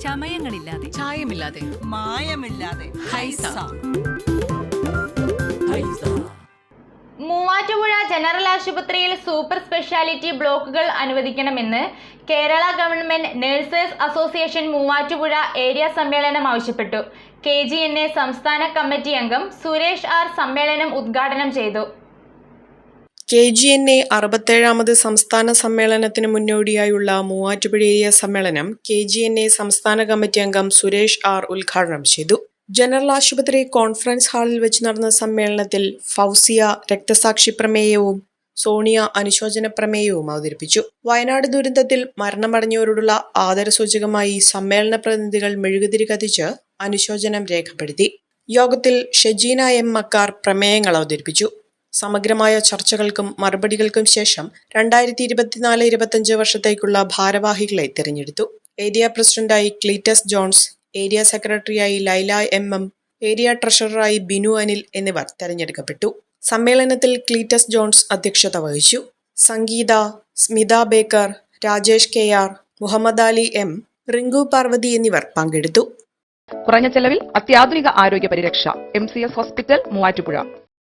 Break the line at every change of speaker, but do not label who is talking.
ചമയങ്ങളില്ലാതെ.
ചായമില്ലാതെ.
മായമില്ലാതെ.
ഹൈസ.
മൂവാറ്റുപുഴ ജനറൽ ആശുപത്രിയിൽ സൂപ്പർ സ്പെഷ്യാലിറ്റി ബ്ലോക്കുകൾ അനുവദിക്കണമെന്ന് Kerala government nurses association Muvattupuzha area സമ്മേളനം ആവശ്യപ്പെട്ടു. കെ ജി എൻ എ സംസ്ഥാന കമ്മിറ്റി അംഗം സുരേഷ് ആർ സമ്മേളനം ഉദ്ഘാടനം ചെയ്തു.
കെ ജി എൻ എ അറുപത്തേഴാമത് സംസ്ഥാന സമ്മേളനത്തിന് മുന്നോടിയായുള്ള മൂവാറ്റുപുഴ ഏരിയ സമ്മേളനം കെ ജി എൻ എ സംസ്ഥാന കമ്മിറ്റി അംഗം സുരേഷ് ആർ ഉദ്ഘാടനം ചെയ്തു. ജനറൽ ആശുപത്രി കോൺഫറൻസ് ഹാളിൽ വെച്ച് നടന്ന സമ്മേളനത്തിൽ ഫൗസിയ രക്തസാക്ഷി പ്രമേയവും സോണിയ അനുശോചന പ്രമേയവും അവതരിപ്പിച്ചു. വയനാട് ദുരന്തത്തിൽ മരണമടഞ്ഞവരോടുള്ള ആദരസൂചകമായി സമ്മേളന പ്രതിനിധികൾ മെഴുകുതിരി കത്തിച്ച് അനുശോചനം രേഖപ്പെടുത്തി. യോഗത്തിൽ ഷെജീന എം മക്കാർ പ്രമേയങ്ങൾ അവതരിപ്പിച്ചു. സമഗ്രമായ ചർച്ചകൾക്കും മറുപടികൾക്കും ശേഷം രണ്ടായിരത്തി ഇരുപത്തിനാല് ഇരുപത്തിയഞ്ച് വർഷത്തേക്കുള്ള ഭാരവാഹികളെ തിരഞ്ഞെടുത്തു. ഏരിയ പ്രസിഡന്റായി ക്ലീറ്റസ് ജോൺസ് ഏരിയ സെക്രട്ടറിയായി ലൈല എം എം ഏരിയ ട്രഷററായി ബിനു അനിൽ എന്നിവർ തെരഞ്ഞെടുക്കപ്പെട്ടു. സമ്മേളനത്തിൽ ക്ലീറ്റസ് ജോൺസ് അധ്യക്ഷത വഹിച്ചു. Sangeetha Smitha Baker Rajesh K R Muhammad Ali M Rinku Parvathy എന്നിവർ പങ്കെടുത്തു.
കുറഞ്ഞ ചെലവിൽ അത്യാധുനിക ആരോഗ്യ പരിരക്ഷ M C S hospital Muvattupuzha.